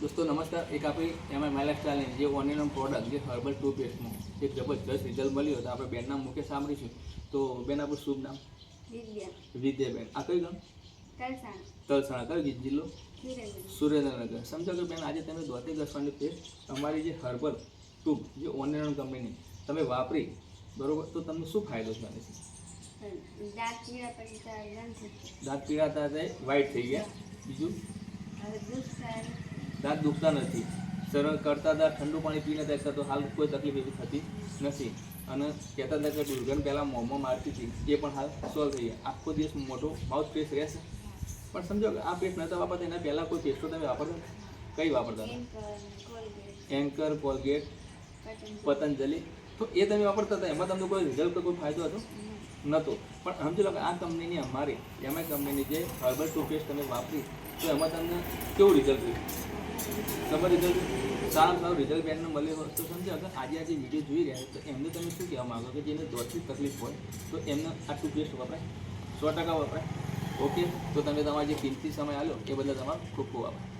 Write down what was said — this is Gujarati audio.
દોસ્તો નમસ્કાર. એક આપણી એમાં માઇલા સ્ટાઇલની જે ઓનલાઈન પ્રોડક્ટ જે હર્બલ ટૂથપેસ્ટનું એક જબરજસ્ત રિઝલ્ટ મળ્યું તો આપણે બેનના મુખે સાંભળીશું. તો બેન આપણું શુભ નામ? વિદ્યા. વિદ્યાબેન. આ કયું ગામ? તલસાણ. કયો જિલ્લો? સુરેન્દ્રનગર. સમજો કે બેન આજે તમે દોતે ઘસવાની પેસ્ટ તમારી જે હર્બલ ટૂબ જે ઓનલાઈન કંપનીની તમે વાપરી બરોબર? તો તમને શું ફાયદો છે દાંત પીળા હતા વ્હાઈટ થઈ ગયા. બીજું? દાંત દુખતા નથી. સરળ કરતા હતા ઠંડુ પાણી પીને દેખતા તો હાલ કોઈ તકલીફ એવી થતી નથી. અને કહેતા હતા કે દુર્ગંધ પહેલાં મોંમાં મારતી હતી. એ પણ હાલ સોલ્વ થઈ ગયા. આખો દિવસ મોટો માઉથ પેસ્ટ રહેશે. પણ સમજો કે આ પેસ્ટ નહોતા વાપરતા, એના પહેલાં કોઈ પેસ્ટો તમે વાપરતા કઈ વાપરતા? Anchor Colgate Patanjali. તો એ તમે વાપરતા હતા? એમાં તમને કોઈ રિઝલ્ટ તો કોઈ ફાયદો હતો? નહોતો. પણ સમજી લો કે આ કંપનીની અમારી એમઆઈ કંપનીની જે હર્બલ ટૂથપેસ્ટ તમે વાપરી, તો એમાં તમને કેવું રિઝલ્ટ થયું? તમારે રિઝલ્ટ સારામાં સારું રિઝલ્ટ બેનને મળ્યું હોય તો સમજો અગર આજે આ વીડિયો જોઈ રહ્યા તો એમને તમે શું કહેવા માગો કે જેને દોડથી તકલીફ હોય, તો એમને આ ટૂથપેસ્ટ વપરાય. સો ટકા વપરાય. ઓકે તો તમે તમારો જે કિંમતી સમય આલો એ બદલ તમારો ખૂબ ખૂબ આભાર